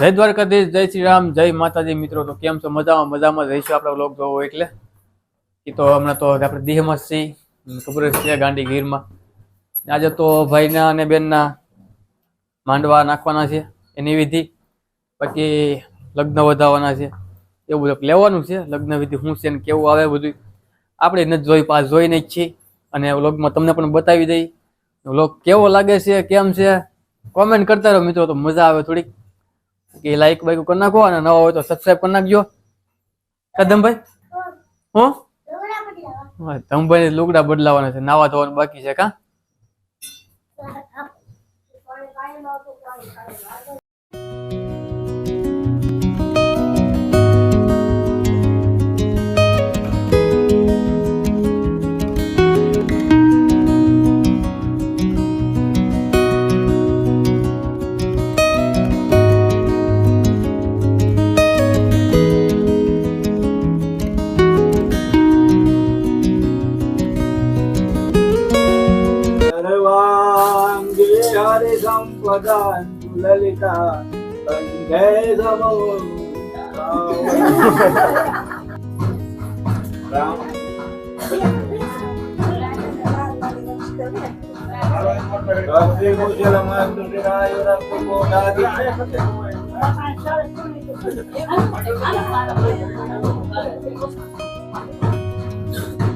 જય દ્વારકાધીશ, જય શ્રી રામ, જય માતાજી મિત્રો. તો કેમ છો? મજામાં મજામાં રહીશું આપણે લોક જોવો એટલે. એ તો હમણાં તો આપણે દેહમાં સિંહ ખબર છે ગાંડી ગીરમાં. આજે તો ભાઈના અને બેનના માંડવા નાખવાના છે એની વિધિ. પછી લગ્ન વધાવવાના છે. એવું બધું લેવાનું છે. લગ્ન વિધિ શું છે ને કેવું આવે બધું. આપણે નથી જોઈ પાસ જોઈને જ છીએ. અને વ્લોગમાં તમને પણ બતાવી દઈ. વ્લોગ કેવો લાગે છે, કેમ છે? કોમેન્ટ કરતા રહો મિત્રો, તો મજા આવે થોડીક. કે લાઈક બાઈક કરી નાખો અને નવા હોય તો સબસ્ક્રાઈબ કરી નાખજો. કદમભાઈ હો? તમભાઈ લુગડા બદલાવાના છે, નાવા ધોવાનું બાકી છે કા? सर्वाङ्गे हरिसम्पदान्तु ललिता कण्ठे समो राम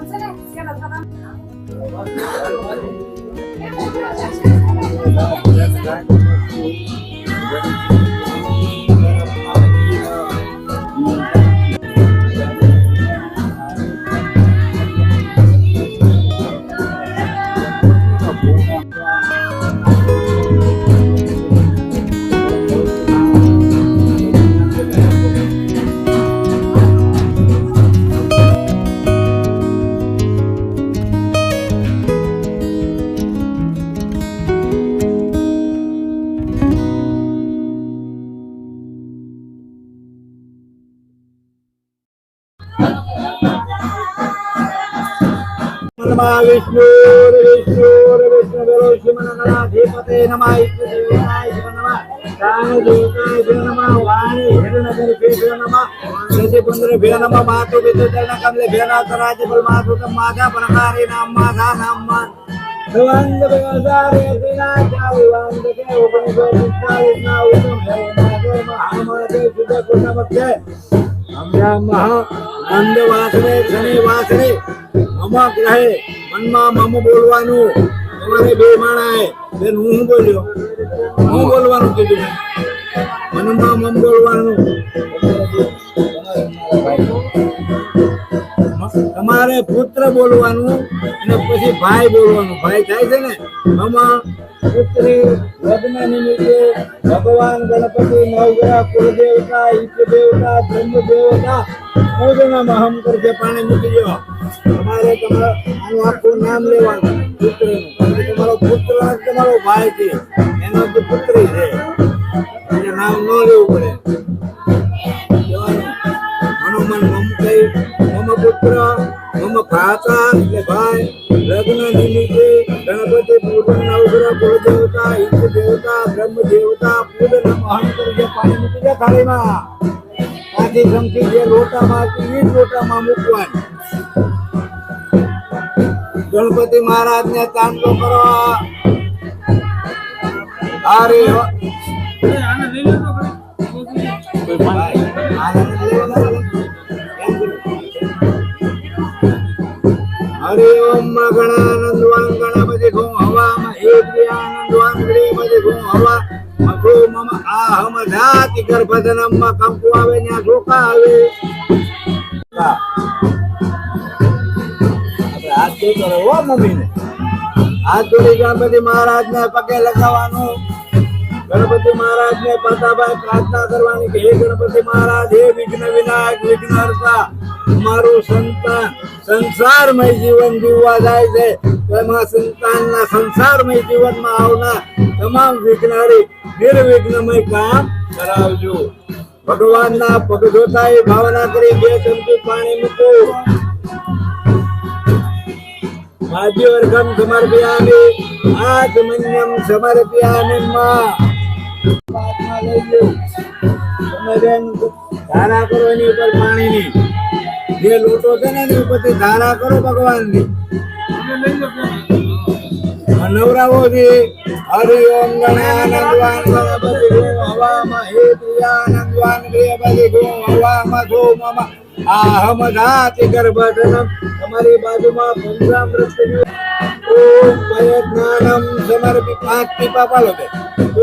મૂકવા? નમઃ મંદ વાસરે શનિ વાસરે મમ ગ્રહે મનમાં મમ બોલવાનું તમારે બે માણાએ બેન, હું બોલ્યો? હું બોલવાનું કીધું મનમાં મમ બોલવાનું. તમારે પુત્ર બોલવાનું અને પછી ભાઈ બોલવાનું. ભાઈ થાય છે ને? આમાં પુત્રી લગ્ન નિમિત્તે ભગવાન ગણપતિ, નવગ્રહ, કુળદેવતા ઈષ્ટ દેવતા બ્રહ્મ દેવતા પૂજનમાં હમ કરશે પાણી મૂકી દો તમારે તમારા આખું નામ લેવાનું. પુત્રનું તમારો પુત્ર તમારો ભાઈ છે, એનો તો પુત્રી છે. એટલે નામ ન લેવું પડે. પુત્ર, મમ ભ્રાતા એટલે ભાઈ, લગ્ન નિમિત્તે ગણપતિ પૂજન નવગ્રહ કુળદેવતા ઈષ્ટ દેવતા, બ્રહ્મ દેવતા મહાન કરી પાણી મૂકી દે થાળીમાં. આથી સમથી જે લોટામાં એ જ મૂકવાની ગણપતિ મહારાજ ને તાંડો કરો હરે. હરિ ઓમ ગણાનંદવાન ગણપતિ ગો હવા મહેન્દ્રિયાનંદવાન ગણપતિ ગો હવા મખો મમ આહમ જાતિ ગર્ભધનમ કંકુ આવે, ત્યાં ઢોકા આવે જોડી ગણપતિ મહારાજ ને પગે લગાવવાનું. ગણપતિ મહારાજને પ્રાર્થના કરવાની કે, હે ગણપતિ મહારાજ, હે વિઘ્ન વિનાયક વિઘ્નહર્તા મારું સંતાન સંસારમય જીવન જીવવા જાય છે. તેમાં સંતાનના સંસારમય જીવનમાં આવનાર તમામ વિઘ્નહરી નિર્વિઘ્નમય કામ કરાવજો. ભગવાનના પગ જોતા એ ભાવના કરી, બે ચમચી પાણી મૂકો. માધ્યવર્ગમ સમર્પયામિ, આત્મન્યમ સમર્પયામિ માં. લઈ લો તમે ધારા કરો એની ઉપર પાણીની. જે લોટો છે ને એની ઉપરથી ધારા કરો ભગવાનની. નવરાવો છે હરિ ઓમ ગણાનંદવાન ગણપતિ હવામાં હે પ્રિયાનંદવાન ગણપતિ ગો હવામાં ધો મમ. આહમ ધાતિ ગર્ભધનમ તમારી બાજુમાં પંચામૃત ઓમ પ્રયત્નાનમ સમર્પિ પાંચ ટીપા પાલો બે.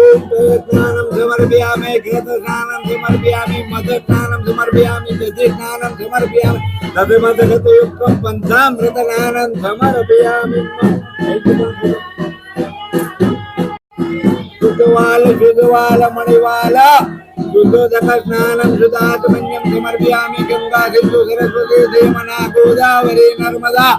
ઓમ પ્રયત્નાનમ સમર્પયામે ઘેત સ્નાનમ સમર્પયામિ મધ સ્નાનમ સમર્પયામિ દધિ સ્નાનમ સમર્પયામિ તદે મધ ગત યુક્તમ પંચામૃત સ્નાનમ સમર્પયામિ શુદ્ધવાલ શુદ્ધવાલ મણિવાલ. शुद्धोदकस्नानं सुदातमन्यं समर्पयामि गङ्गा सिन्धु सरस्वती धीमना गोदावरी नर्मदा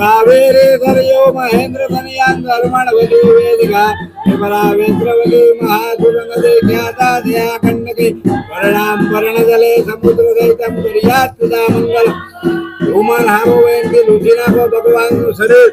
कावेरी सरयो महेन्द्र तनयां धर्मणवली वेदिका विपरा वेन्द्रवली महादुरङ्गदे ख्याता ध्या कण्डके वर्णां वर्णजले समुद्रदयितं कुर्यात् सदा मङ्गलम् उमन् हरो वेङ्कि लुधिना को भगवान् शरीर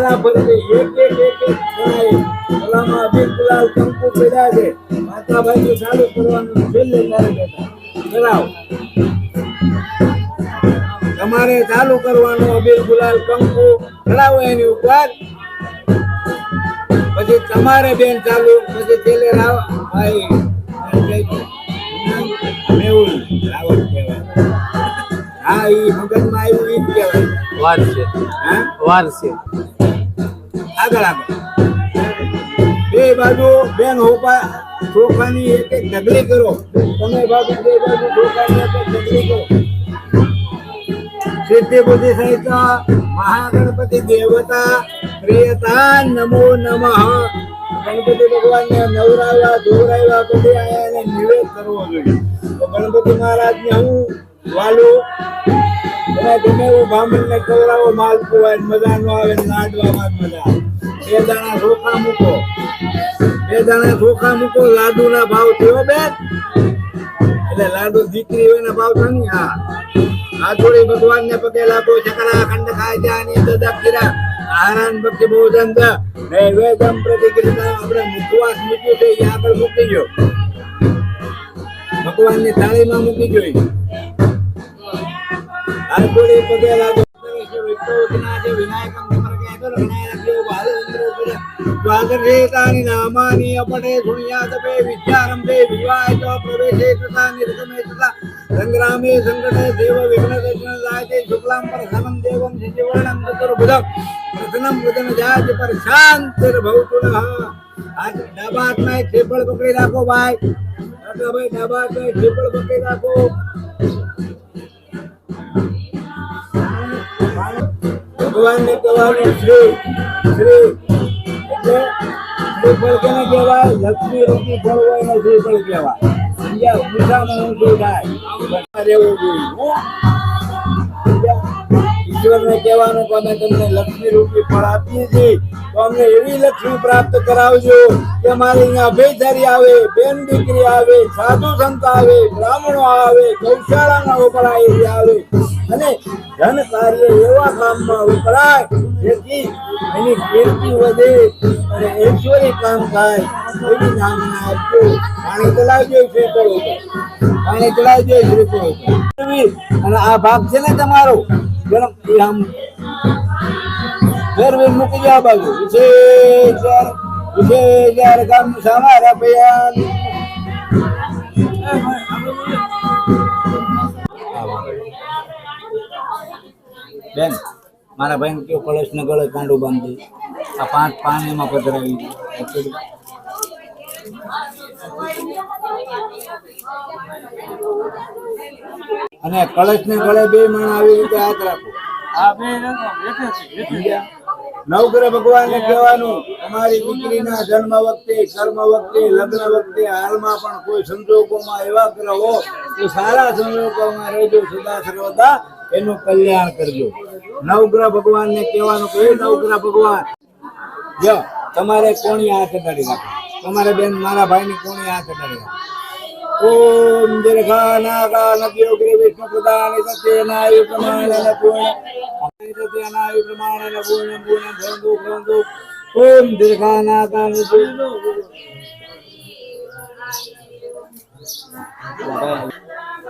મારા ફરતી એક એક એક એક જણાએ ગળામાં અબીર ગુલાલ કંકુ પીડ્યા છે. માતાભાઈ ચાલુ કરવાનું છેલ્લે મારે ચલાવો. તમારે ચાલુ કરવાનું અબીર ગુલાલ કંકુ ચડાવો એની ઉપર. પછી તમારે બેન ચાલુ પછી છેલ્લે રાવ ભાઈ મેહુલ રાવણ કહેવાય. હા એ મગજમાં આવ્યું એ જ કહેવાય. વાર છે. હા? વાર છે. આગળ આગળ. બે બાજુ બેન હોપા છોકરાની એક એક ઢગલી કરો. તમે બાજુ બે બાજુ છોકરાની એક એક ઢગલી કરો. મહાગણપતિ દેવતા પ્રિયતા નમો નમઃ. ગણપતિ ભગવાનને નવરાવ્યા દોરાવ્યા પછી આયા એને નિવેદ કરવો જોઈએ. તો ગણપતિ મહારાજને હું વાલું. તમે ગમે એવું બ્રાહ્મણને કવરાવો માલ ખવાય મજા ન આવે ને લાડવામાં મજા આવે. બે દાણા ચોખા મૂકો. બે દાણા ચોખા મૂકો, લાડુના ભાવ થયો બેન. એટલે લાડુ દીકરી હોય ને ભાવ થાય હા. આ થોડી ભગવાન ને પગે લાગો ચકરા ખંડ ખાય જાની દદા કિરા આરાન ભક્તિ ભોજન દ. નૈવેદ્યમ પ્રતિક્રિયા આપણે મુખવાસ મૂક્યું છે એ આગળ મૂકી ગયો. ભગવાનની થાળીમાં મૂકી જોઈ આ થોડી પગે લાગો. દ્વાદશેતાની द्वादशेतानि नामानि अपठे शृणुयातपे विद्यारम्भे विवाहे च प्रवेशे कृता निर्गमे तथा सङ्ग्रामे सङ्कटे देव विघ्नदर्शनदायते शुक्लां प्रसनं देवं शिशिवर्णं चतुर्भुजं प्रसनं वदन जायते परशान्तिर्भवतु नः आज डाबा हात नाही खेपळ पकडी राखो बाय डाबा हात नाही खेपळ पकडी राखो એક થેપળ પકડી રાખો ભગવાન ને કહેવાનું શ્રી શ્રી. એટલે શ્રીફળ કેને કહેવાય, લક્ષ્મી રૂપી ફળ હોય ને શ્રીફળ કહેવાય. સમજ્યા? ઊંચામાં ઊંચું થાય. રહેવું જોઈએ ઈશ્વરને કહેવાનું કે અમે તમને લક્ષ્મી રૂપી ફળ આપીએ છીએ, તો અમને એવી લક્ષ્મી પ્રાપ્ત કરાવજો કે અમારે અહીંયા અભયધારી આવે, બેન દીકરી આવે, સાધુ સંત આવે, બ્રાહ્મણો આવે, ગૌશાળાના વપરાય આવે. અને ધન કાર્ય એવા કામમાં વપરાય જેથી એની કીર્તિ વધે અને ઐશ્વર્ય કામ થાય. એવી નામના આપજો પાણી ચલાવજો શ્રીફળ કરો પાણી ચલાવજો શ્રી કરો અને આ ભાગ છે ને તમારો, ગરમ આમ ફેરવીને મૂકી જાઓ બાજુ. વિશેષ વિશેષ કામ સામારા પયાન બેન મારા ભાઈને કયો કળશ ને ગળે કાંડું બાંધી? આ પાંચ પાન એમાં પધરાવી અને કળશ ને ગળે બે માણ આવી રીતે હાથ રાખો? નવગ્રહ ભગવાનને કહેવાનું અમારી દીકરીના જન્મ વખતે કર્મ વખતે લગ્ન વખતે હાલમાં પણ કોઈ સંજોગોમાં એવા ગ્રહો તો સારા સંજોગોમાં રહેજો સદા સર્વદા એનું કલ્યાણ કરજો. નવગ્રહ ભગવાનને કહેવાનું કે નવગ્રહ ભગવાન. જો તમારે કોણી હાથ અડાડી રાખો. તમારે બેન, મારા ભાઈની કોણી હાથ અડાડી રાખો. ઓમ દીર્ઘા નાગા નદ્યો ગિરી વિષ્ણુ પ્રદાન સત્યનાયુ પ્રમાણેન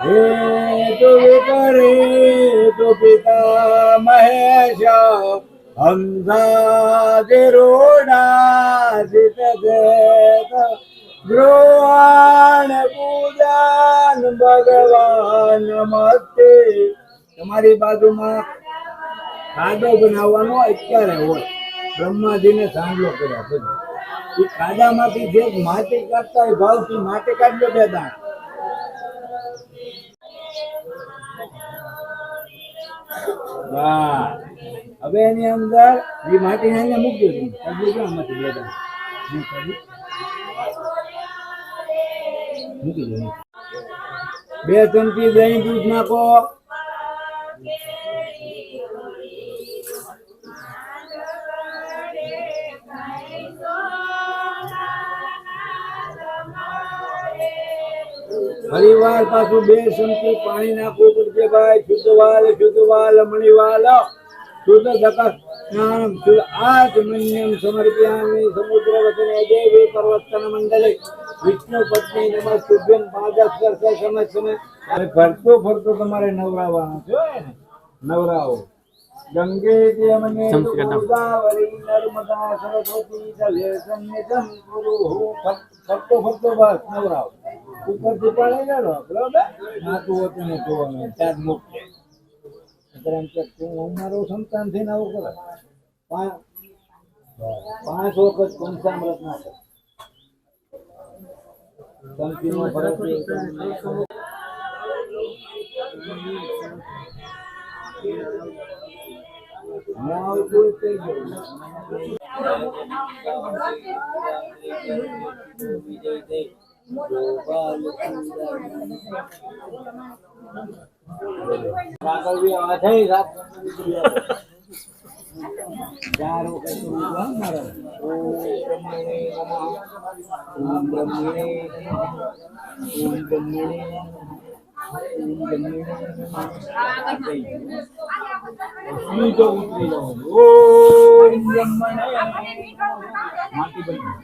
નાગા નદ્યો હે તો વિપરે તો પિતા મહેશ હંસાદિરોડા સિત દ્રોણ પૂજન ભગવાન નમસ્તે તમારી બાજુમાં કાદો બનાવવાનો અત્યારે હોય. બ્રહ્માજીને સાંભળો કર્યા બધું. એ ખાડામાંથી જે માટી કાઢતા હોય, ભાવથી માટી કાઢ્યો બે દાણ. વાહ હવે એની અંદર એ માટી ને મૂકી તમે. કાઢી દો આમાંથી નહીં મૂકી દો. બે ચમચી દહીં દૂધ નાખો. ફરી વાર પાછું બે ચમચી પાણી નાખવું પડશે ભાઈ. શુદ્ધ વાલ શુદ્ધ વાલ દકસ જ્ઞાનમ શુદ્ધ આત્મન્યમ સમર્પ્યામી સમુદ્ર વચને દેવી પર્વતન મંડલે. વિષ્ણુ પત્ની નમસ્તુભ્યમ કરશે સમય સમય. ફરતો ફરતો તમારે નવરાવાનો છે નવરાવો. ગંગે મને ચમચી કાઢ નાખો. ગોદાવરી નર્મદા સરસ્વતી જલે સન્નિધમ ગુરુ ફક્ત ફરતો બસ ઉપર ઉપરથી પાણી લેલો બરાબર નાતું હોતું ને જોવાનું ચાર મુક્ત એમ કે તું અમારો સંતાન થઈને આવું કરે પાંચ પાંચ વખત પંચામૃત નાખે સંતીનો ફરક એ હું આવતું જ થઈ ગયું આગળ બી આવા થઈ રાત ચાર સીધો ઉતરી જવાનું. ઓમ બ્રહ્મણે નમઃ. માટી બની